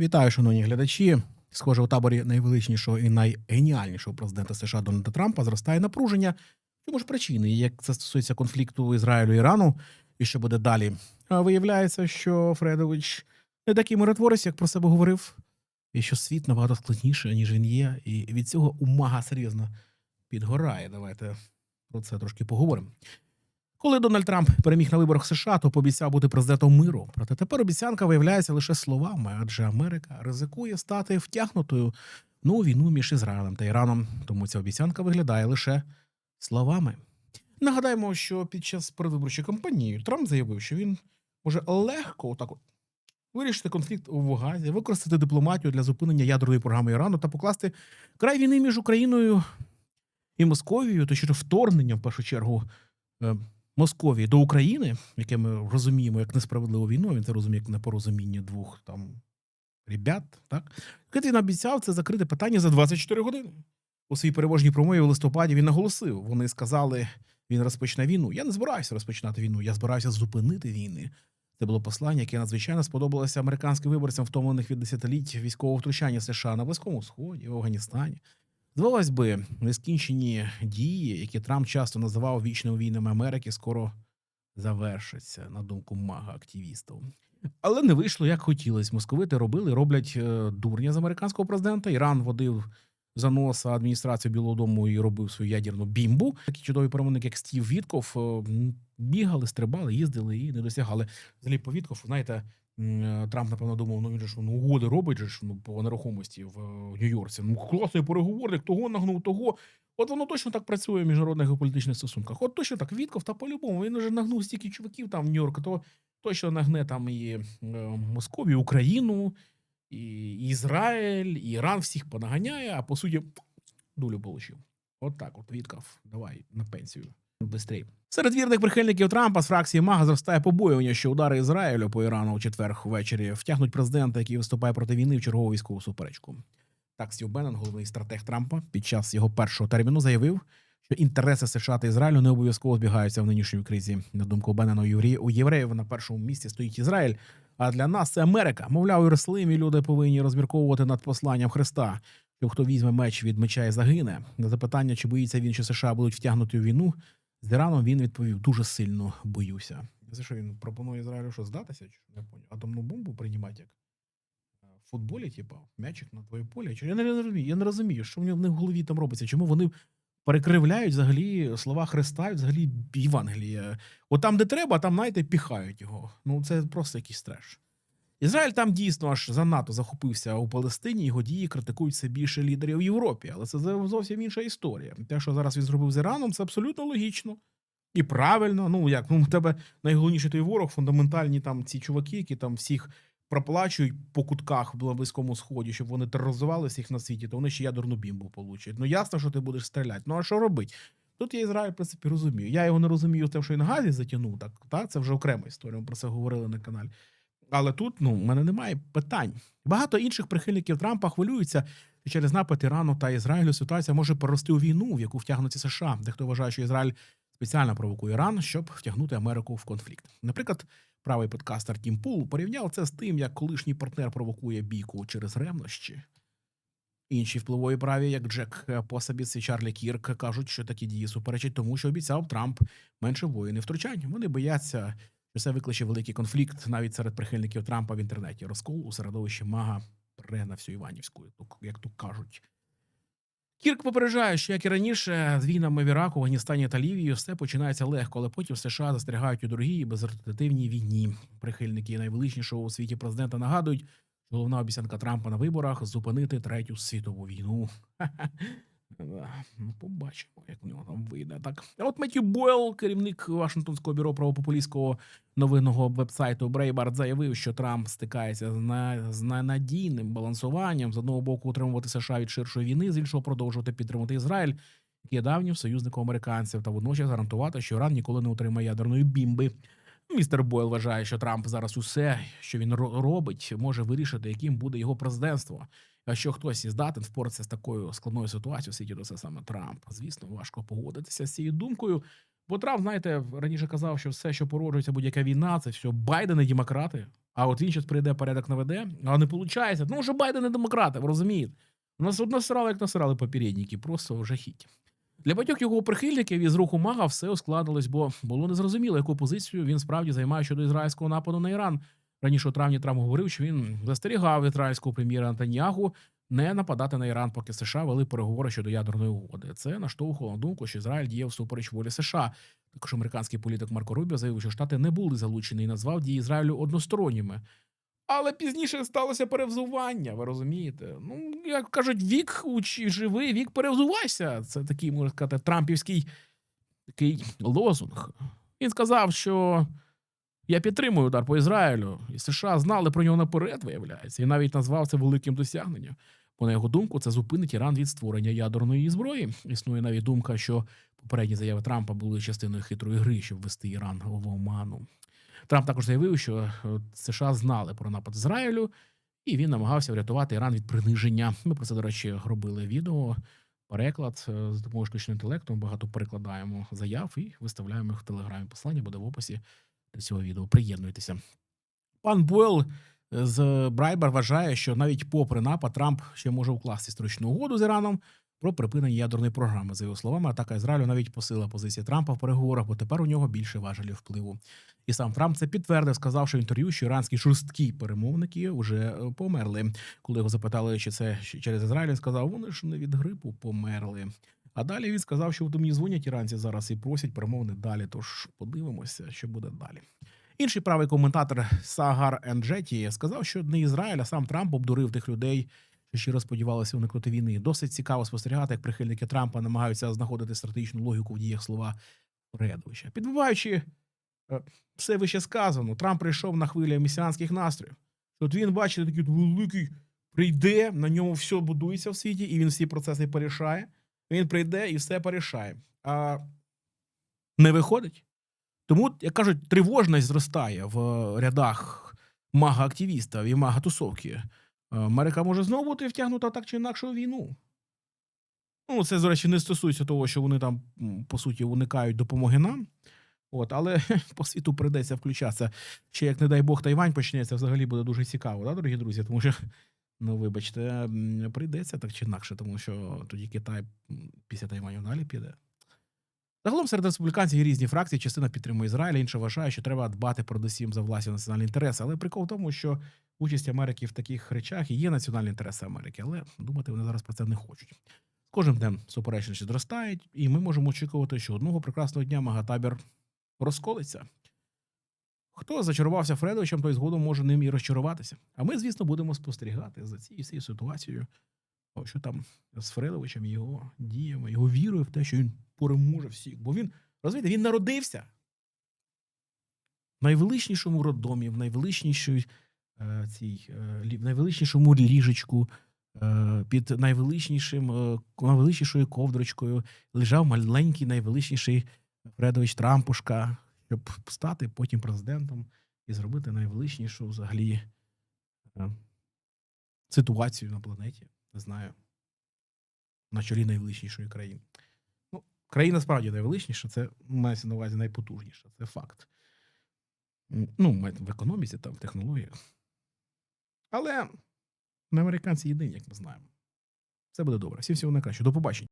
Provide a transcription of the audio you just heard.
Вітаю, шановні глядачі. Схоже, у таборі найвеличнішого і найгеніальнішого президента США Дональда Трампа зростає напруження. Чому ж причини, як це стосується конфлікту Ізраїлю і Ірану, і що буде далі? А виявляється, що Фредович не такий миротворець, як про себе говорив, і що світ набагато складніше, ніж він є, і від цього умага серйозно підгорає. Давайте про це трошки поговоримо. Коли Дональд Трамп переміг на виборах США, то пообіцяв бути президентом миру. Проте тепер обіцянка виявляється лише словами, адже Америка ризикує стати втягнутою в нову війну між Ізраїлем та Іраном. Тому ця обіцянка виглядає лише словами. Нагадаємо, що під час передвиборчої кампанії Трамп заявив, що він може легко отак от вирішити конфлікт у Газі, використати дипломатію для зупинення ядерної програми Ірану та покласти край війни між Україною і Московією, то що вторгненням в першу чергу. Московії до України, яке ми розуміємо як несправедливу війну, він це розуміє як непорозуміння двох там ребят, так? Він обіцяв це закрити питання за 24 години. У своїй переможній промові в листопаді він наголосив. Вони сказали, він розпочне війну. Я не збираюся розпочинати війну, я збираюся зупинити війни. Це було послання, яке надзвичайно сподобалося американським виборцям, втомлених від десятиліть військового втручання США на Близькому Сході, в Афганістані. Здавалось би, нескінчені дії, які Трамп часто називав вічними війнами Америки, скоро завершаться, на думку мага активістів. Але не вийшло, як хотілося. Московити робили, роблять е, дурня з американського президента. Іран водив за носа адміністрацію Білого Дому і робив свою ядерну бімбу. Такі чудові перемовники, як Стів Вітков, е, бігали, стрибали, їздили і не досягали. Взагалі по Вітков, знаєте, Трамп, напевно, думав, ну він ж ну, угоди робить ж ну, по нерухомості в е, Нью-Йорці. Ну, класний переговорник, того нагнув, того. От воно точно так працює в міжнародних геополітичних стосунках. От точно так, Вітков, та по-любому, він вже нагнув стільки чуваків там в Нью-Йорк, то точно нагне там і е, Московію, Україну, і Ізраїль, і Іран всіх понаганяє, а по суті, дулю получив. От так, от Вітков, давай на пенсію. Бистрей. Серед вірних прихильників Трампа з фракції Мага зростає побоювання, що удари Ізраїлю по Ірану у четвер ввечері втягнуть президента, який виступає проти війни в чергову військову суперечку. Так, Стів Беннон, головний стратег Трампа, під час його першого терміну заявив, що інтереси США та Ізраїлю не обов'язково збігаються в нинішній кризі. На думку Беннона, у у євреїв на першому місці стоїть Ізраїль. А для нас це Америка. Мовляв, Єрусалимі люди повинні розмірковувати над посланням Христа. Що хто візьме меч від меча і загине. На запитання, чи боїться він, що США будуть втягнуті у війну з Іраном, він відповів: дуже сильно боюся. За що він пропонує Ізраїлю що здатися? Чи не поняв? Атомну бомбу приймати як е, в футболі, типа, м'ячик на твоє поле. Я не розумію, я не розумію, що в них в голові там робиться. Чому вони перекривляють взагалі слова Христа і взагалі Євангелія? От там, де треба, там, знаєте, піхають його. Ну це просто якийсь треш. Ізраїль там дійсно аж занадто захопився у Палестині. Його дії критикують все більше лідерів в Європі, але це зовсім інша історія. Те, що зараз він зробив з Іраном, це абсолютно логічно і правильно. Ну як ну у тебе найголовніший той ворог, фундаментальні там ці чуваки, які там всіх проплачують по кутках на близькому сході, щоб вони тероризували всіх на світі, то вони ще ядерну бімбу получать. Ну ясно, що ти будеш стріляти. Ну а що робить? Тут я Ізраїль, в принципі, розумію. Я його не розумію, тим, що він газі затягнув, так, так це вже окрема історія. Ми про це говорили на каналі. Але тут ну, в мене немає питань. Багато інших прихильників Трампа хвилюються що через напад Ірану та Ізраїлю. Ситуація може перерости у війну, в яку втягнуться США. Дехто вважає, що Ізраїль спеціально провокує Іран, щоб втягнути Америку в конфлікт. Наприклад, правий подкастер Тім Пул порівняв це з тим, як колишній партнер провокує бійку через ревнощі. Інші впливові праві, як Джек Посабіс і Чарлі Кірк, кажуть, що такі дії суперечать тому, що обіцяв Трамп менше воїн і втручань. Вони бояться, що це викличе великий конфлікт навіть серед прихильників Трампа в інтернеті. Розкол у середовищі мага пре на всю Іванівську, як то кажуть. Кірк попереджає, що як і раніше, з війнами в Іраку, Афганістані та Лівії все починається легко, але потім США застерігають у дорогій і війні. Прихильники найвеличнішого у світі президента нагадують, що головна обіцянка Трампа на виборах зупинити третю світову війну. Да, Ну, побачимо, як в нього там вийде. Так, от Меттю Бойл, керівник Вашингтонського бюро правопопулістського новинного вебсайту Брейбард, заявив, що Трамп стикається з, на, з ненадійним балансуванням з одного боку утримувати США від ширшої війни, з іншого продовжувати підтримувати Ізраїль, який є давнім союзником американців, та водночас гарантувати, що Іран ніколи не отримає ядерної бімби. Містер Бойл вважає, що Трамп зараз усе, що він ро- робить, може вирішити, яким буде його президентство. Що хтось і здатен впоратися з такою складною ситуацією, то це саме Трамп. Звісно, важко погодитися з цією думкою. Бо Трамп, знаєте, раніше казав, що все, що породжується будь-яка війна, це все Байден і демократи. А от він зараз прийде порядок наведе, а не виходить. Ну, що Байден і демократи, ви розумієте? У нас от насрали, як насрали попередники, просто жахіть. Для багатьох його прихильників із руху Мага все ускладнилось, бо було незрозуміло, яку позицію він справді займає щодо ізраїльського нападу на Іран. Раніше у травні Трамп говорив, що він застерігав ізраїльського прем'єра Антаніагу не нападати на Іран, поки США вели переговори щодо ядерної угоди. Це наштовхувало на думку, що Ізраїль діяв всупереч волі США. Також американський політик Марко Рубіо заявив, що штати не були залучені і назвав дії Ізраїлю односторонніми. Але пізніше сталося перевзування, ви розумієте? Ну, як кажуть, вік учи, живий, вік перевзувайся. Це такий, можна сказати, трампівський такий лозунг. Він сказав, що я підтримую удар по Ізраїлю, і США знали про нього наперед, виявляється, і навіть назвав це великим досягненням. Бо, на його думку, це зупинить Іран від створення ядерної зброї. Існує навіть думка, що попередні заяви Трампа були частиною хитрої гри, щоб ввести Іран в оману. Трамп також заявив, що е, США знали про напад Ізраїлю, і він намагався врятувати Іран від приниження. Ми про це, до речі, робили відео, переклад е, з допомогою штучного інтелекту. Багато перекладаємо заяв і виставляємо їх в телеграмі. Послання буде в описі до цього відео. Приєднуйтеся. Пан Бойл з Брайбер вважає, що навіть попри напад Трамп ще може укласти історичну угоду з Іраном про припинення ядерної програми. За його словами, атака Ізраїлю навіть посила позиції Трампа в переговорах, бо тепер у нього більше важелів впливу. І сам Трамп це підтвердив, сказавши в інтерв'ю, що іранські жорсткі перемовники вже е, померли. Коли його запитали, чи це через Ізраїль, він сказав, вони ж не від грипу померли. А далі він сказав, що мені дзвонять іранці зараз і просять перемовини далі. Тож подивимося, що буде далі. Інший правий коментатор Сагар Енджеті сказав, що не Ізраїль, а сам Трамп обдурив тих людей, що щиро сподівалися уникнути війни. Досить цікаво спостерігати, як прихильники Трампа намагаються знаходити стратегічну логіку в діях слова Редовича. Підбиваючи е, все вище сказано, Трамп прийшов на хвилі месіанських настроїв. От він бачить такий великий, прийде, на ньому все будується в світі, і він всі процеси порішає. Він прийде і все порішає. А не виходить. Тому, як кажуть, тривожність зростає в рядах мага-активістів і мага-тусовки. Америка може знову бути втягнута так чи інакше у війну. Ну, це, до речі, не стосується того, що вони там, по суті, уникають допомоги нам. От, але по світу прийдеться включатися. Ще, як не дай Бог, Тайвань почнеться, взагалі буде дуже цікаво, да, дорогі друзі? Тому що, ну, вибачте, прийдеться так чи інакше, тому що тоді Китай після Тайваню далі піде. Загалом серед республіканців є різні фракції. Частина підтримує Ізраїль, інша вважає, що треба дбати передусім за власні національні інтереси. Але прикол в тому, що участь Америки в таких речах і є національні інтереси Америки, але думати вони зараз про це не хочуть. З кожним днем суперечності зростають, і ми можемо очікувати, що одного прекрасного дня магатабір розколиться. Хто зачарувався Фредовичем, той згодом може ним і розчаруватися. А ми, звісно, будемо спостерігати за цією всією ситуацією, що там з Фредовичем, його діями, його вірою в те, що він переможе всіх. Бо він, розумієте, він народився в найвеличнішому роддомі, в найвеличнішій е, цій, е, в найвеличнішому ліжечку, е, під найвеличнішим, найвеличнішою ковдрочкою лежав маленький, найвеличніший Фредович Трампушка, щоб стати потім президентом і зробити найвеличнішу взагалі е, ситуацію на планеті. Не знаю. На чолі найвеличнішої країни. Ну, країна справді найвеличніша, це мається на увазі найпотужніша, це факт. Ну, в економіці, там, в технологіях. Але американці єдині, як ми знаємо. Все буде добре. Всім всього найкращого. До побачення.